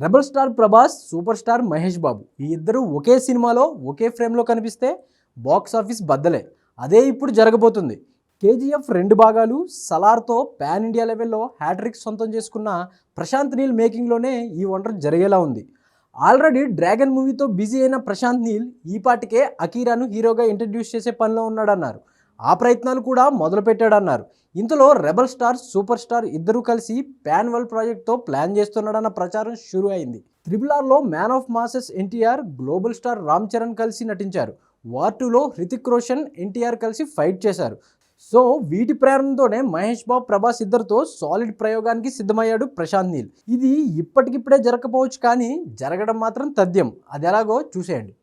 Rebel star Prabhas super star Mahesh Babu. ఈ ఇద్దరు ఒకే సినిమాలో ఒకే ఫ్రేమ్లో కనిపిస్తే బాక్స్ ఆఫీస్ బద్దలే. అదే ఇప్పుడు జరగబోతుంది. కేజీఎఫ్ రెండు భాగాలు సలార్తో పాన్ ఇండియా లెవెల్లో హ్యాట్రిక్ సొంతం చేసుకున్న ప్రశాంత్ నీల్ మేకింగ్లోనే ఈ వండర్ జరిగేలా ఉంది. ఆల్రెడీ డ్రాగన్ మూవీతో బిజీ అయిన ప్రశాంత్ నీల్ ఈ పాటికే అకీరాను హీరోగా ఇంట్రడ్యూస్ చేసే పనిలో ఉన్నాడన్నారు. ఆ ప్రయత్నాలు కూడా మొదలుపెట్టాడన్నారు. ఇంతలో రెబల్ స్టార్ సూపర్ స్టార్ ఇద్దరూ కలిసి ప్యాన్ ప్రాజెక్ట్తో ప్లాన్ చేస్తున్నాడన్న ప్రచారం షురు అయింది. Triple ఆర్లో man of masses NTR global star Ram Charan కలిసి నటించారు. వార్ టూలో హృతిక్ రోషన్ ఎన్టీఆర్ కలిసి ఫైట్ చేశారు. సో వీటి ప్రేరణతోనే మహేష్ బాబు ప్రభాస్ ఇద్దరితో సాలిడ్ ప్రయోగానికి సిద్ధమయ్యాడు ప్రశాంత్ నీల్. ఇది ఇప్పటికిప్పుడే జరగకపోవచ్చు కానీ జరగడం మాత్రం తథ్యం. అది ఎలాగో చూసేయండి.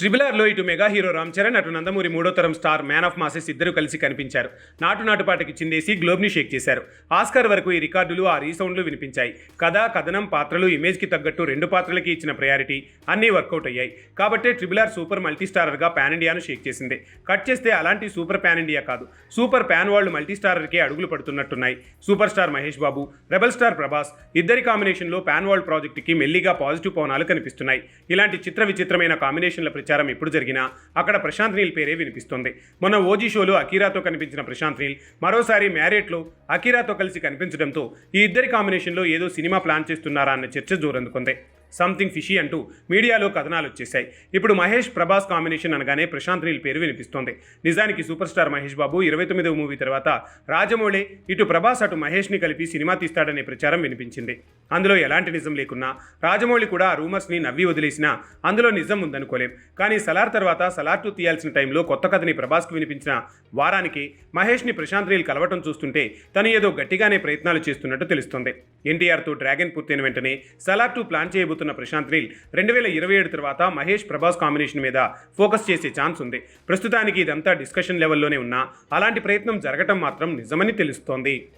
ట్రిబుల్ ఆర్లో ఇటు మెగా హీరో రామ్ చరణ్ అటు నందమూరి మూడో తరం స్టార్ మ్యాన్ ఆఫ్ మాసెస్ ఇద్దరు కలిసి కనిపించారు. నాటు నాటుపాటికి చిందేసి గ్లోబ్ని షేక్ చేశారు. ఆస్కార్ వరకు ఈ రికార్డులు ఆ రీసౌండ్లు వినిపించాయి. కథ కథనం పాత్రలు ఇమేజ్కి తగ్గట్టు రెండు పాత్రలకి ఇచ్చిన ప్రయారిటీ అన్నీ వర్కౌట్ అయ్యాయి. కాబట్టే ట్రిబుల్ ఆర్ సూపర్ మల్టీ స్టారర్గా పాన్ ఇండియాను షేక్ చేసింది. కట్ చేస్తే అలాంటి సూపర్ పాన్ ఇండియా కాదు. సూపర్ పాన్ వాళ్ళు మల్టీస్టారర్కే అడుగులు పడుతున్నట్టున్నాయి. Super star Mahesh Babu rebel star Prabhas ఇద్దరి కాంబినేషన్లో పాన్ వరల్డ్ ప్రాజెక్టుకి మెల్లిగా పాజిటివ్ పవనాలు కనిపిస్తున్నాయి. ఇలాంటి చిత్ర విచిత్రమైన కాంబినేషన్ల ప్రచారం ఎప్పుడు జరిగినా అక్కడ ప్రశాంత్ నీల్ పేరే వినిపిస్తుంది. మొన్న ఓజీ షోలో అకీరాతో కనిపించిన ప్రశాంత్ నీల్ మరోసారి మ్యారేట్లో అకీరాతో కలిసి కనిపించడంతో ఈ ఇద్దరి కాంబినేషన్లో ఏదో సినిమా ప్లాన్ చేస్తున్నారా అన్న చర్చ జోరందుకుంది. సంథింగ్ ఫిషీ అంటూ మీడియాలో కథనాలు వచ్చేశాయి. ఇప్పుడు మహేష్ ప్రభాస్ కాంబినేషన్ అనగానే ప్రశాంత్ నీల్ పేరు వినిపిస్తోంది. నిజానికి సూపర్ స్టార్ మహేష్ బాబు ఇరవై తొమ్మిదవ మూవీ తర్వాత రాజమౌళి ఇటు ప్రభాస్ అటు మహేష్ని కలిపి సినిమా తీస్తాడనే ప్రచారం వినిపించింది. అందులో ఎలాంటి నిజం లేకున్నా రాజమౌళి కూడా ఆ రూమర్స్ని నవ్వి వదిలేసినా అందులో నిజం ఉందనుకోలేం. కానీ సలార్ తర్వాత సలార్ టూ తీయాల్సిన టైంలో కొత్త కథని ప్రభాస్కి వినిపించిన వారానికి మహేష్ని ప్రశాంత్ నీల్ కలవటం చూస్తుంటే తను ఏదో గట్టిగానే ప్రయత్నాలు చేస్తున్నట్టు తెలుస్తుంది. ఎన్టీఆర్తో డ్రాగన్ పూర్తయిన వెంటనే సలార్ టూ ప్లాన్ చేయబోతున్న ప్రశాంత్ నీల్ రెండు వేల ఇరవై ఏడు తర్వాత మహేష్ ప్రభాస్ కాంబినేషన్ మీద ఫోకస్ చేసే ఛాన్స్ ఉంది. ప్రస్తుతానికి ఇదంతా డిస్కషన్ లెవెల్లోనే ఉన్నా అలాంటి ప్రయత్నం జరగటం మాత్రం నిజమని తెలుస్తోంది.